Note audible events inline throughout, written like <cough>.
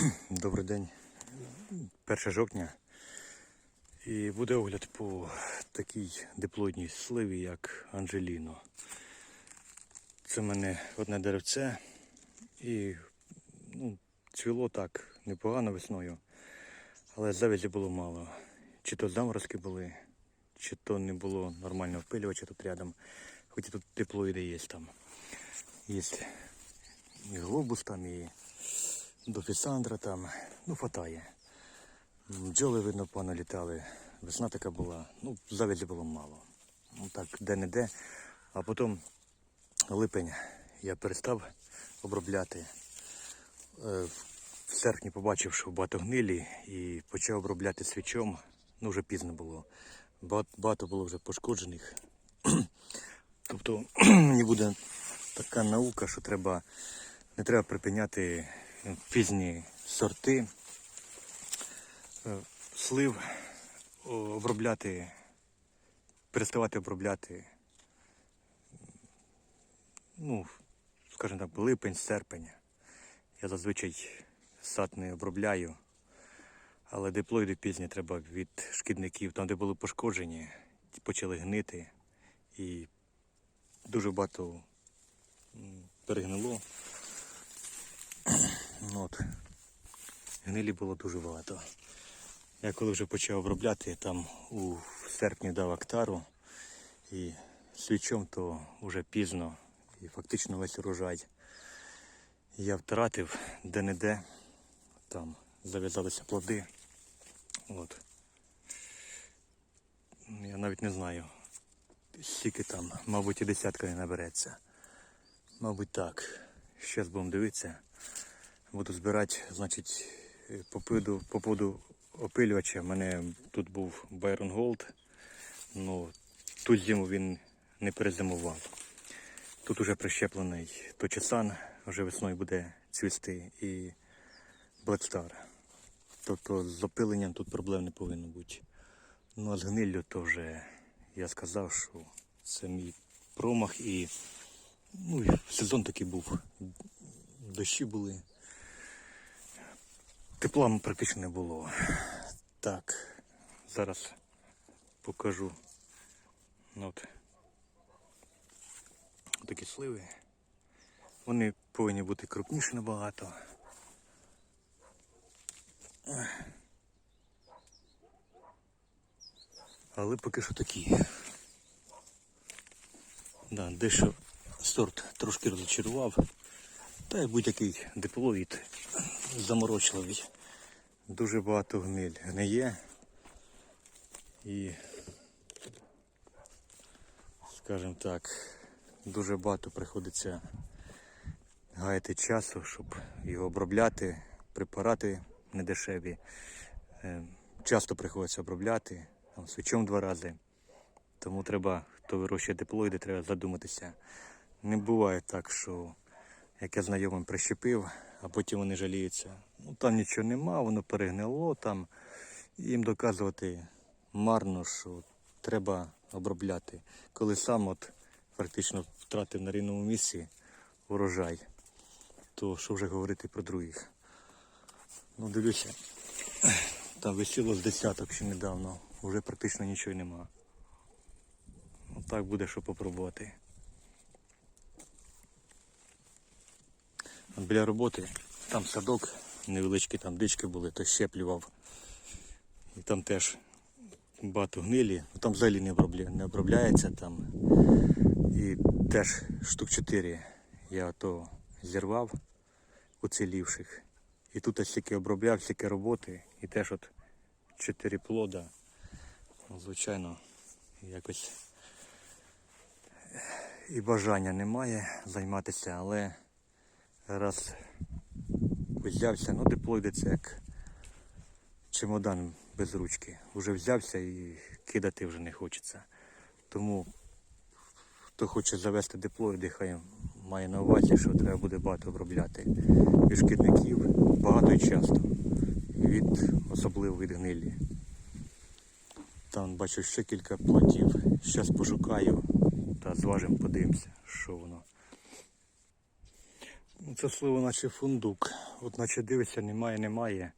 <clears throat> Добрий день. 1 жовтня. І буде огляд по такій диплодній сливі, як Анжеліно. Це в мене одне деревце і ну, цвіло так непогано весною, але завязі було мало. Чи то заморозки були, чи то не було нормального впилювача тут рядом, хоч і тут теплоїди є там. Є і глобус там, і до Фісандра там, ну, хватає. Бджоли, видно, погано літали. Весна така була, ну, завязі було мало. Ну так, де-не-де. А потім липень я перестав обробляти. Е, В серпні побачив, що багато гнилі і почав обробляти свічом. Ну, вже пізно було. Багато було вже пошкоджених. <clears throat> Тобто <clears throat> мені буде така наука, що треба не треба припиняти пізні сорти е, слив, обробляти, переставати обробляти, ну, скажімо так, липень, серпень. Я зазвичай сад не обробляю, але диплоїди пізні треба від шкідників, там, де були пошкоджені, почали гнити і дуже багато перегнило. От. Гнилі було дуже багато. Я коли вже почав обробляти, там у серпні дав актару і свічом, то вже пізно і фактично весь урожай. Я втратив де-не-де, там зав'язалися плоди. От. Я навіть не знаю, скільки там, мабуть, і десятка не набереться. Мабуть, так. Зараз будемо дивитися. Буду збирати, значить, по поводу, по поводу опилювача. У мене тут був Byron Gold. Ну, ту зиму він не перезимував. Тут уже прищеплений Точесан, вже весною буде цвісти і Star. Тобто з опиленням тут проблем не повинно бути. Ну а з гниллю то вже я сказав, що це мій промах і ну, сезон такий був. Дощі були. Тепла практично не було. Так, зараз покажу. Ну, От. Такі сливи. Вони повинні бути крупніші набагато. Але поки що такі. Да, дещо сорт трошки розчарував. Та й будь-який диплоїд заморочливий. Дуже багато гниль гниє. І, скажімо так, дуже багато приходиться гаяти часу, щоб його обробляти, препарати недешеві. Е, Часто приходиться обробляти, там, свічом два рази. Тому треба, хто вирощує диплоїди, треба задуматися. Не буває так, що як я знайомим прищепив, а потім вони жаліються. Ну там нічого нема, воно перегнило там. Їм доказувати марно, що треба обробляти. Коли сам от практично втратив на рівному місці урожай, то що вже говорити про других. Ну, дивлюся, там висіло з десяток ще недавно, вже практично нічого нема. Ну так буде, що попробувати. Біля роботи там садок, невеличкі там дички були, то щеплював. І там теж багато гнилі, ну, там взагалі не, не обробляється там. І теж штук 4 я то зірвав уцілівших. І тут стільки обробляв, стільки роботи, і теж от 4 плода. Звичайно, якось і бажання немає займатися, але раз взявся, ну диплоїди це як чемодан без ручки. Уже взявся і кидати вже не хочеться. Тому хто хоче завести диплоїди, хай має на увазі, що треба буде багато обробляти. Від шкідників багато і часто. Від особливо від гнилі. Там бачу ще кілька плодів. Зараз пошукаю та зважимо, подивимося, що Це слово наче фундук. От наче дивишся, немає, немає.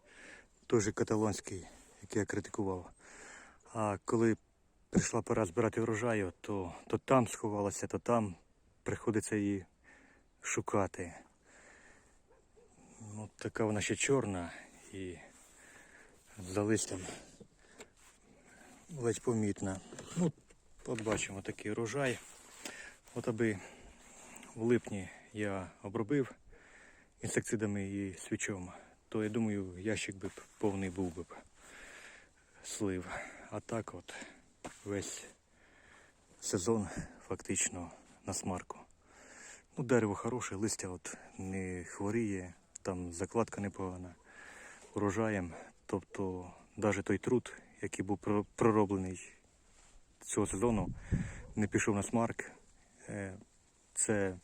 Же каталонський, який я критикував. А коли прийшла пора збирати врожаю, то, то там сховалася, то там приходиться її шукати. Ну, така вона ще чорна і за листям ледь помітна. Ну, от такий урожай. От аби в липні я обробив інсектицидами і свічом, то я думаю, ящик би повний був би слив. А так от весь сезон фактично на смарку. Ну, дерево хороше, листя от не хворіє, там закладка непогана урожаєм. Тобто навіть той труд, який був пророблений цього сезону, не пішов на смарк. Е, Це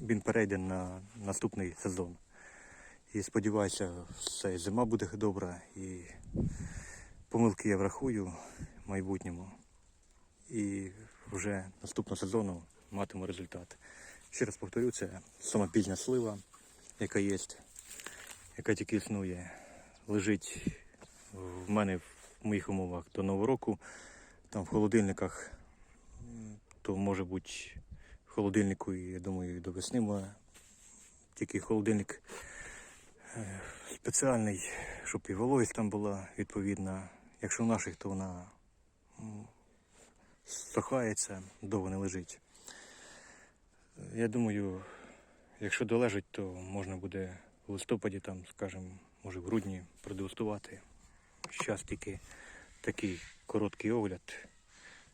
він перейде на наступний сезон. І сподіваюся, все, зима буде добра і помилки я врахую в майбутньому. І вже наступного сезону матиму результат. Ще раз повторю, це сама пізня слива, яка є, яка тільки існує. Лежить в мене в моїх умовах до Нового року, там в холодильниках, то може бути холодильнику, і я думаю, до весни може. Тільки холодильник е, спеціальний, щоб і вологість там була відповідна. Якщо в наших, то вона м, сохається, довго не лежить. Я думаю, якщо долежить, то можна буде в листопаді, там, скажімо, може в грудні продегустувати. Зараз тільки такий короткий огляд.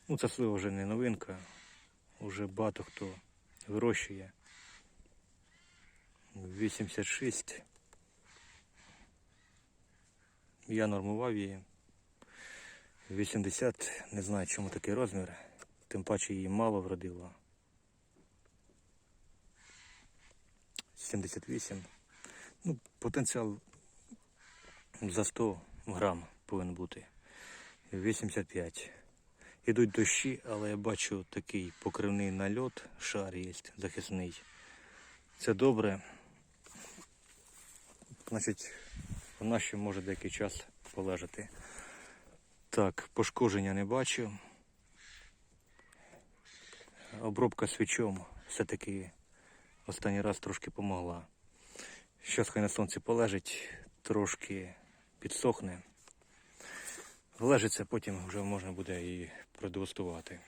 Ну, це слива вже не новинка. Уже багато хто вирощує. 86. Я нормував її. 80, не знаю, чому такий розмір. Тим паче її мало вродило. 78. Ну, потенціал за 100 грам повинен бути. 85. Ідуть дощі, але я бачу такий покривний нальот, шар є захисний. Це добре. Значить, вона ще може деякий час полежати. Так, пошкодження не бачу. Обробка свічом все-таки останній раз трошки помогла. Зараз хай на сонці полежить, трошки підсохне. Влежиться, потім вже можна буде і продегустувати.